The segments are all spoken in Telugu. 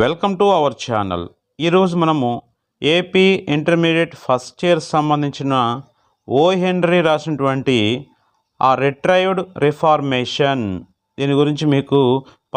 Welcome to our channel. ఈరోజు మనము ఏపీ ఇంటర్మీడియట్ ఫస్ట్ ఇయర్ సంబంధించిన ఓ హెన్రీ రాసినటువంటి ఆ రిట్రైవ్డ్ రిఫార్మేషన్. దీని గురించి మీకు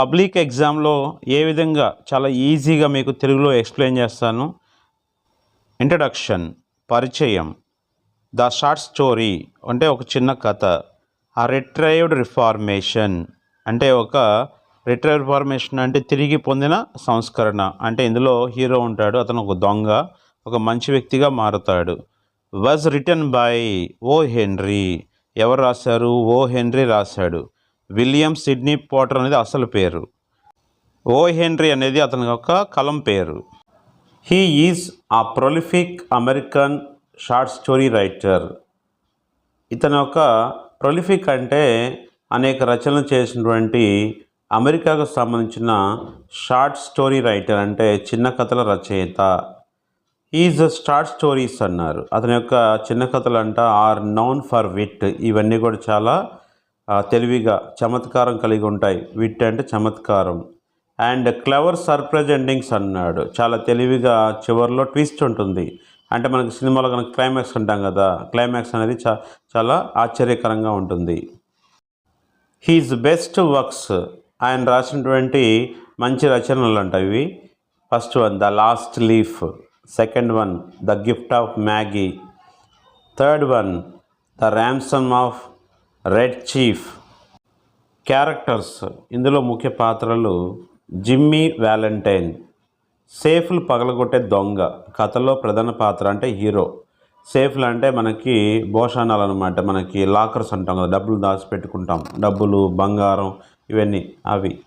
పబ్లిక్ ఎగ్జామ్లో ఏ విధంగా చాలా ఈజీగా మీకు తెలుగులో ఎక్స్ప్లెయిన్ చేస్తాను. ఇంట్రడక్షన్ పరిచయం ద షార్ట్ స్టోరీ అంటే ఒక చిన్న కథ. ఆ రిట్రైవ్డ్ రిఫార్మేషన్ అంటే ఒక రిటైర్ ఫార్మేషన్ అంటే తిరిగి పొందిన సంస్కరణ. అంటే ఇందులో హీరో ఉంటాడు అతను ఒక దొంగ ఒక మంచి వ్యక్తిగా మారుతాడు. Was written by O Henry ఎవరు రాశారు? ఓ హెన్రీ రాశాడు. విలియం సిడ్నీ పోటర్ అనేది అసలు పేరు. ఓ హెన్రీ అనేది అతని యొక్క కలం పేరు. He is a prolific American short story writer ఇతను ఒక ప్రొలిఫిక్ అంటే అనేక రచనలు చేసినటువంటి అమెరికాకు సంబంధించిన షార్ట్ స్టోరీ రైటర్ అంటే చిన్న కథల రచయిత. ఈజ్ షార్ట్ స్టోరీస్ అన్నారు. అతని యొక్క చిన్న కథలు అంట ఆర్ నౌన్ ఫర్ విట్ ఇవన్నీ కూడా చాలా తెలివిగా చమత్కారం కలిగి ఉంటాయి. విట్ అంటే చమత్కారం. అండ్ క్లవర్ సర్ప్రైజ్ ఎండింగ్స్ అన్నాడు. చాలా తెలివిగా చివరిలో ట్విస్ట్ ఉంటుంది. అంటే మనకి సినిమాలో కనుక క్లైమాక్స్ అంటాం కదా క్లైమాక్స్ అనేది చా చాలా ఆశ్చర్యకరంగా ఉంటుంది. హీజ్ బెస్ట్ వర్క్స్ ఆయన రాసినటువంటి మంచి రచనలు అంట ఇవి. First one the last leaf. Second one the gift of Magi. Third one the ransom of Red Chief. Characters. ఇందులో ముఖ్య పాత్రలు జిమ్మీ వ్యాలంటైన్. సేఫ్లు పగలగొట్టే దొంగ. కథలో ప్రధాన పాత్ర అంటే హీరో. సేఫ్లు అంటే మనకి భోషణాలు అనమాట మనకి లాకర్స్ అంటాం కదా డబ్బులు దాచిపెట్టుకుంటాం. డబ్బులు బంగారం ఇవన్నీ అవి.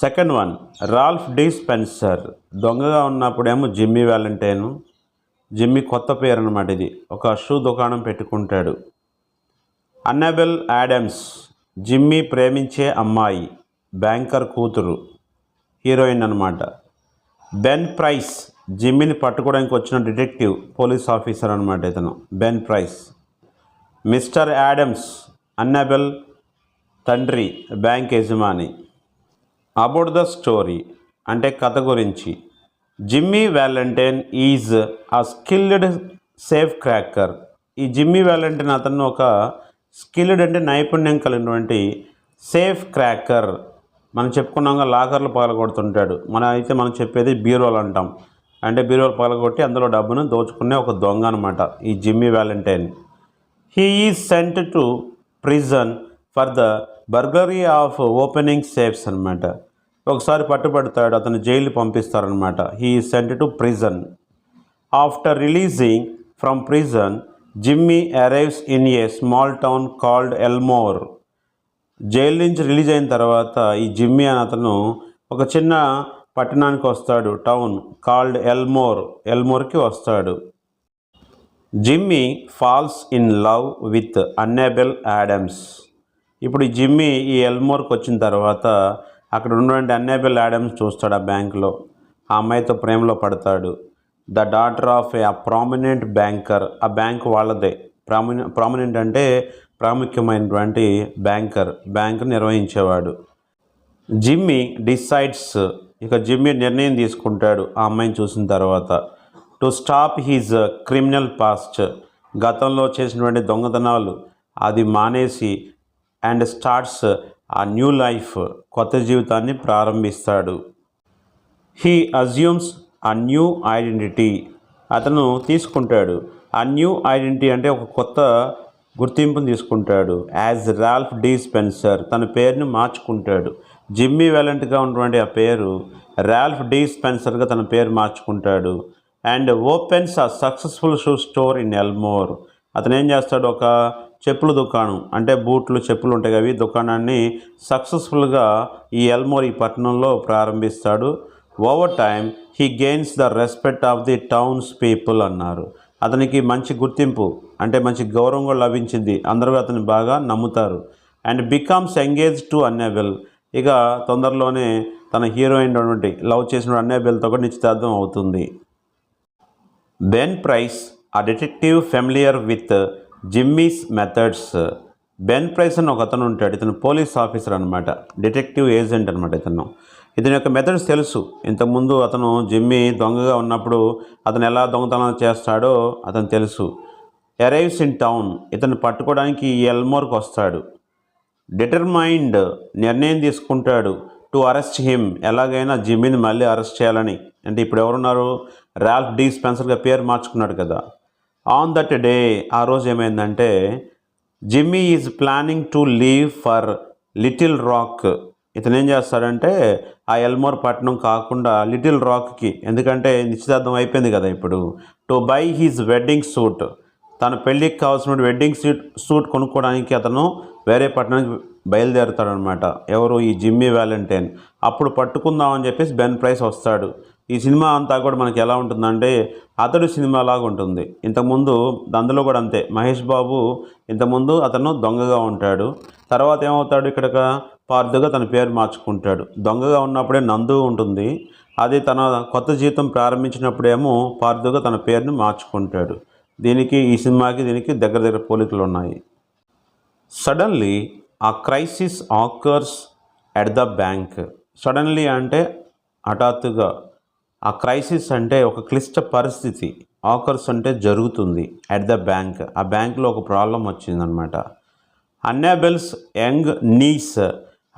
Second one Ralph D Spencer. దొంగగా ఉన్నప్పుడేమో జిమ్మీ వ్యాలంటైన్. జిమ్మీ కొత్త పేరు అనమాట ఇది. ఒక షూ దుకాణం పెట్టుకుంటాడు. అన్నబెల్ యాడమ్స్ జిమ్మీ ప్రేమించే అమ్మాయి బ్యాంకర్ కూతురు హీరోయిన్ అనమాట బెన్ ప్రైస్ జిమ్మీని పట్టుకోవడానికి వచ్చిన డిటెక్టివ్ పోలీస్ ఆఫీసర్ అనమాట ఇతను. Ben Price. Mister Adams Annabel తండ్రి బ్యాంక్ యజమాని. అబౌట్ ద స్టోరీ అంటే కథ గురించి. Jimmy Valentine is a skilled safe cracker. ఈ జిమ్మీ వ్యాలంటైన్ అతను ఒక స్కిల్డ్ అంటే నైపుణ్యం కలిగినటువంటి సేఫ్ క్రాకర్. మనం చెప్పుకున్నాక లాకర్లు పగలగొడుతుంటాడు. మన అయితే మనం చెప్పేది బీరోల్ అంటాం. అంటే బీరోలు పగలగొట్టి అందులో డబ్బును దోచుకునే ఒక దొంగ అనమాట ఈ Jimmy Valentine. He is sent to prison for the burglary of opening safes అనమాట ఒకసారి పట్టుబడతాడు అతను jail పంపిస్తారనమాట he sent to prison. After releasing from prison Jimmy arrives in a small town called Elmore. Jail నుంచి రిలీజ్ అయిన తర్వాత ఈ జిమ్మీ అని అతను ఒక చిన్న పట్టణానికి వస్తాడు టౌన్ కాల్డ్ ఎల్మోర్ ఎల్మోర్కి వస్తాడు. Jimmy falls in love with Annabel Adams ఇప్పుడు ఈ జిమ్మి ఈ ఎల్మోర్కి వచ్చిన తర్వాత అక్కడ ఉన్నటువంటి అన్నబెల్ యాడమ్స్ చూస్తాడు ఆ బ్యాంకులో. ఆ అమ్మాయితో ప్రేమలో పడతాడు. The daughter of a prominent banker ఆ బ్యాంక్ వాళ్ళదే. ప్రామినె ప్రామినెంట్ అంటే ప్రాముఖ్యమైనటువంటి బ్యాంకర్ బ్యాంకు నిర్వహించేవాడు. జిమ్మి డిసైడ్స్ ఇక జిమ్మి నిర్ణయం తీసుకుంటాడు ఆ అమ్మాయిని చూసిన తర్వాత. To stop his criminal past గతంలో చేసినటువంటి దొంగతనాలు అది మానేసి and starts a new life కొత్త జీవితాన్ని ప్రారంభిస్తాడు. He assumes a new identity. అతను తీసుకుంటాడు. ఆ న్యూ ఐడెంటిటీ అంటే ఒక కొత్త గుర్తింపును తీసుకుంటాడు. యాజ్ రాల్ఫ్ డి స్పెన్సర్ తన పేరుని మార్చుకుంటాడు. జిమ్మీ వ్యాలెంట్గా ఉన్నటువంటి ఆ పేరు రాల్ఫ్ డి స్పెన్సర్గా తన పేరు మార్చుకుంటాడు. And opens a successful shoe store in Elmore. అతను ఏం చేస్తాడు? ఒక చెప్పుల దుకాణం. అంటే బూట్లు చెప్పులు ఉంటాయి అవి దుకాణాన్ని సక్సెస్ఫుల్గా ఈ ఎల్మోర్ ఈ పట్టణంలో ప్రారంభిస్తాడు. Over time he gains the respect of the town's people అన్నారు. అతనికి మంచి గుర్తింపు అంటే మంచి గౌరవం కూడా లభించింది. అందరూ అతన్ని బాగా నమ్ముతారు. And becomes engage to Annabel. ఇక తొందరలోనే తన హీరోయిన్ అటువంటి లవ్ చేసిన అన్నేబెల్తో కూడా నిశ్చితార్థం అవుతుంది. Ben Price a detective familiar with Jimmy's methods. Ben Price అని ఒక అతను ఉంటాడు ఇతను పోలీస్ ఆఫీసర్ అనమాట డిటెక్టివ్ ఏజెంట్ అనమాట ఇతను. ఇతని యొక్క మెథడ్స్ తెలుసు. ఇంతకుముందు అతను జిమ్మి దొంగగా ఉన్నప్పుడు అతను ఎలా దొంగతనం చేస్తాడో అతను తెలుసు. అరైవ్స్ ఇన్ టౌన్ ఇతను పట్టుకోవడానికి ఎల్మోర్కి వస్తాడు. డిటర్మైండ్ నిర్ణయం తీసుకుంటాడు. టు అరెస్ట్ హిమ్ ఎలాగైనా జిమ్మిని మళ్ళీ అరెస్ట్ చేయాలని. అంటే ఇప్పుడు ఎవరున్నారు? రాల్ఫ్ డీ స్పెన్సర్గా పేరు మార్చుకున్నాడు కదా. ఆన్ దట్ డే ఆ రోజు ఏమైందంటే Jimmy is planning to leave for Little Rock ఇతను ఏం చేస్తాడంటే ఆ ఎల్మోర్ పట్టణం కాకుండా లిటిల్ రాక్కి ఎందుకంటే నిశ్చితార్థం అయిపోయింది కదా ఇప్పుడు to buy his wedding suit తన పెళ్ళికి కావాల్సిన వెడ్డింగ్ సూట్ సూట్ కొనుక్కోవడానికి అతను వేరే పట్టణానికి బయలుదేరుతాడనమాట. ఎవరు? ఈ జిమ్మీ వ్యాలంటైన్ అప్పుడు పట్టుకుందామని చెప్పేసి బెన్ ప్రైస్ వస్తాడు. ఈ సినిమా అంతా కూడా మనకి ఎలా ఉంటుందంటే అతడు సినిమా లాగా ఉంటుంది. ఇంతకుముందు అందులో కూడా అంతే. మహేష్ బాబు ఇంతకుముందు అతను దొంగగా ఉంటాడు. తర్వాత ఏమవుతాడు? ఇక్కడ పార్థుగా తన పేరు మార్చుకుంటాడు. దొంగగా ఉన్నప్పుడే నందు ఉంటుంది. అది తన కొత్త జీవితం ప్రారంభించినప్పుడేమో పార్థుగా తన పేరుని మార్చుకుంటాడు. దీనికి ఈ సినిమాకి దీనికి దగ్గర దగ్గర పోలికలు ఉన్నాయి. Suddenly a crisis occurs at the bank. Suddenly అంటే హఠాత్తుగా ఆ క్రైసిస్ అంటే ఒక క్లిష్ట పరిస్థితి. ఆకర్స్ అంటే జరుగుతుంది అట్ ద బ్యాంక్. ఆ బ్యాంక్లో ఒక ప్రాబ్లం వచ్చిందనమాట అన్యాబెల్స్ యంగ్ నీస్.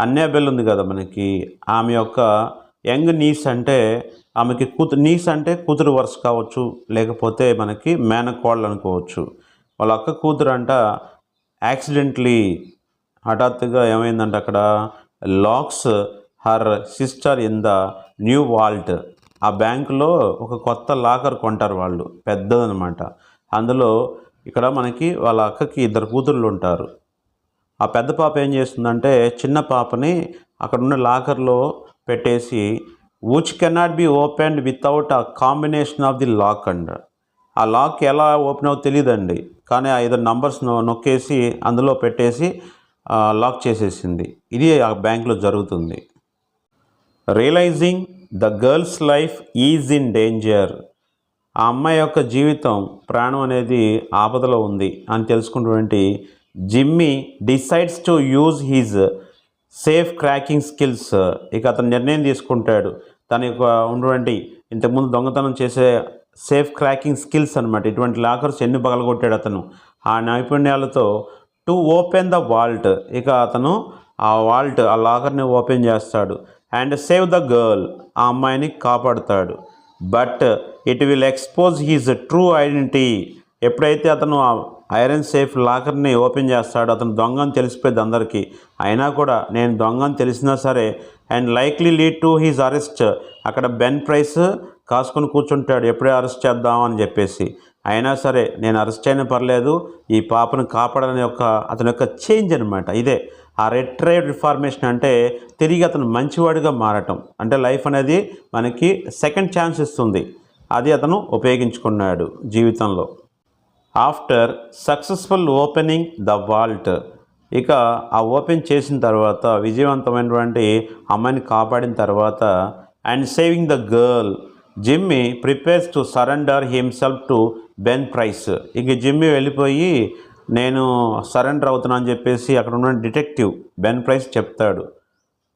అన్యాబెల్ ఉంది కదా మనకి. ఆమె యొక్క యంగ్ నీస్ అంటే ఆమెకి కూతు నీస్ అంటే కూతురు వరుస కావచ్చు లేకపోతే మనకి మేనకోళ్ళు అనుకోవచ్చు. వాళ్ళ అక్క కూతురు అంట యాక్సిడెంట్లీ హఠాత్తుగా ఏమైందంటే అక్కడ? Locks her sister in the new vault. ఆ బ్యాంకులో ఒక కొత్త లాకర్ కొంటారు వాళ్ళు. పెద్దదనమాట. అందులో ఇక్కడ మనకి వాళ్ళ అక్కకి ఇద్దరు కూతుర్లు ఉంటారు. ఆ పెద్ద పాప ఏం చేస్తుందంటే చిన్న పాపని అక్కడ ఉన్న లాకర్లో పెట్టేసి which cannot be opened without a combination of the lock and ఆ లాక్ ఎలా ఓపెన్ అవ్వో తెలియదండి కానీ ఆ ఐదు నంబర్స్ నొక్కేసి అందులో పెట్టేసి లాక్ చేసేసింది. ఇది ఆ బ్యాంక్లో జరుగుతుంది. Realizing the girl's life is in danger. ఆ అమ్మాయి యొక్క జీవితం ప్రాణం అనేది ఆపదలో ఉంది అని తెలుసుకున్నటువంటి Jimmy decides to use his safe cracking skills. ఇక అతను నిర్ణయం తీసుకుంటాడు. తన యొక్క ఉన్నటువంటి ఇంతకుముందు దొంగతనం చేసే సేఫ్ క్రాకింగ్ స్కిల్స్ అనమాట ఇటువంటి లాకర్స్ ఎన్ని పగలగొట్టాడు అతను. ఆ నైపుణ్యాలతో టు ఓపెన్ ద వాల్ట్. ఇక అతను ఆ వాల్ట్ ఆ లాకర్ని ఓపెన్ చేస్తాడు. అండ్ సేవ్ ద గర్ల్ ఆ అమ్మాయిని కాపాడుతాడు. But it will expose his true identity. ఎప్పుడైతే అతను ఆ ఐరన్ సేఫ్ లాకర్ని ఓపెన్ చేస్తాడు అతను దొంగ అని తెలిసిపోయింది అందరికీ. అయినా కూడా నేను దొంగ అని తెలిసినా సరే and likely lead to his arrest. అక్కడ బెన్ ప్రైస్ కాసుకొని కూర్చుంటాడు ఎప్పుడే అరెస్ట్ చేద్దామని చెప్పేసి. అయినా సరే నేను అరెస్ట్ అయినా పర్లేదు ఈ పాపను కాపాడని యొక్క అతని యొక్క చేంజ్ అనమాట ఇదే. ఆ రెట్రైడ్ రిఫార్మేషన్ అంటే తిరిగి అతను మంచివాడిగా మారటం. అంటే లైఫ్ అనేది మనకి సెకండ్ ఛాన్స్ ఇస్తుంది. అది అతను ఉపయోగించుకున్నాడు జీవితంలో. After successful opening the vault. ఇక ఆ ఓపెన్ చేసిన తర్వాత విజయవంతమైనటువంటి అమ్మాయిని కాపాడిన తర్వాత and saving the girl Jimmy prepares to surrender himself to Ben Price. ఇక జిమ్మి వెళ్ళిపోయి నేను సరెండర్ అవుతున్నా అని చెప్పేసి అక్కడ ఉన్న డిటెక్టివ్ బెన్ ప్రైస్ చెప్తాడు.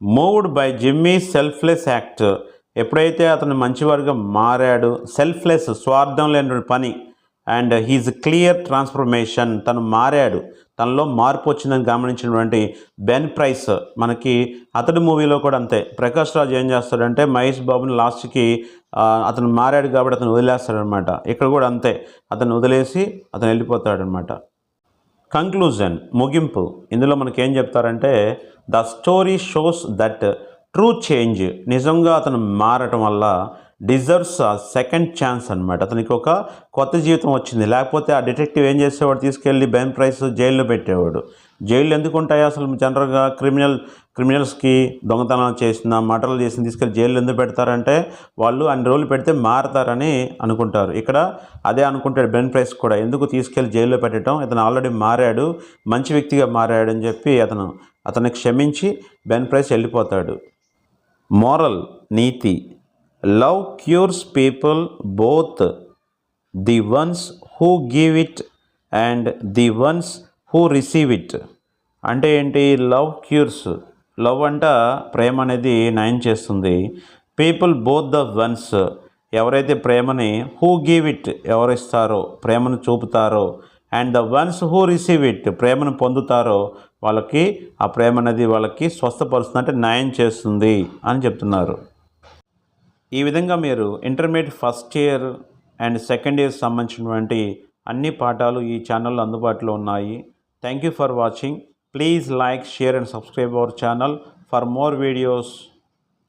Moved by Jimmy selfless act. ఎప్పుడైతే అతను మంచివాడిగా మారాడు సెల్ఫ్లెస్ స్వార్థం లేని పని అండ్ హీజ్ క్లియర్ ట్రాన్స్ఫర్మేషన్ తను మారాడు. తనలో మార్పు వచ్చిందని గమనించినటువంటి బెన్ ప్రైస్ మనకి అతడి మూవీలో కూడా అంతే. ప్రకాష్ రాజ్ ఏం చేస్తాడంటే మహేష్ బాబుని లాస్ట్కి అతను మారాడు కాబట్టి అతను వదిలేస్తాడనమాట. ఇక్కడ కూడా అంతే. అతను వదిలేసి అతను వెళ్ళిపోతాడనమాట. కంక్లూజన్ ముగింపు. ఇందులో మనకి ఏం చెప్తారంటే the story shows that true change నిజంగా అతను మారటం వల్ల డిజర్వ్స్ ఆ సెకండ్ ఛాన్స్ అనమాట అతనికి ఒక కొత్త జీవితం వచ్చింది. లేకపోతే ఆ డిటెక్టివ్ ఏం చేసేవాడు? తీసుకెళ్ళి బెన్ ప్రైస్ జైల్లో పెట్టేవాడు. జైలు ఎందుకు ఉంటాయి అసలు? జనరల్గా క్రిమినల్ క్రిమినల్స్కి దొంగతనం చేసిన మటర్లు చేసిన తీసుకెళ్ళి జైలు ఎందుకు పెడతారంటే వాళ్ళు అన్ని రోజులు పెడితే మారతారని అనుకుంటారు. ఇక్కడ అదే అనుకుంటాడు బెన్ ప్రైస్ కూడా. ఎందుకు తీసుకెళ్ళి జైల్లో పెట్టడం? ఇతను ఆల్రెడీ మారాడు మంచి వ్యక్తిగా మారాడు అని చెప్పి అతను అతన్ని క్షమించి బెన్ ప్రైస్ వెళ్ళిపోతాడు. Moral NITI. Love cures people both the ones who give it and the ones who receive it. అంటే ఏంటి? Love cures. లవ్ అంట ప్రేమ అనేది నయం చేస్తుంది. పీపుల్ బోత్ ద వన్స్ ఎవరైతే ప్రేమని హూ గివ్ ఇట్ ఎవరిస్తారో ప్రేమను చూపుతారో and the ones who receive it ప్రేమను పొందుతారో వాళ్ళకి ఆ ప్రేమ అనేది వాళ్ళకి స్వస్థపరుస్తుంది అంటే న్యాయం చేస్తుంది అని చెప్తున్నారు. ఈ విధంగా మీరు intermediate first year and second year సంబంధించినటువంటి అన్ని పాఠాలు ఈ ఛానల్లో అందుబాటులో ఉన్నాయి. Thank you for watching Please like, share and subscribe our channel. For more videos,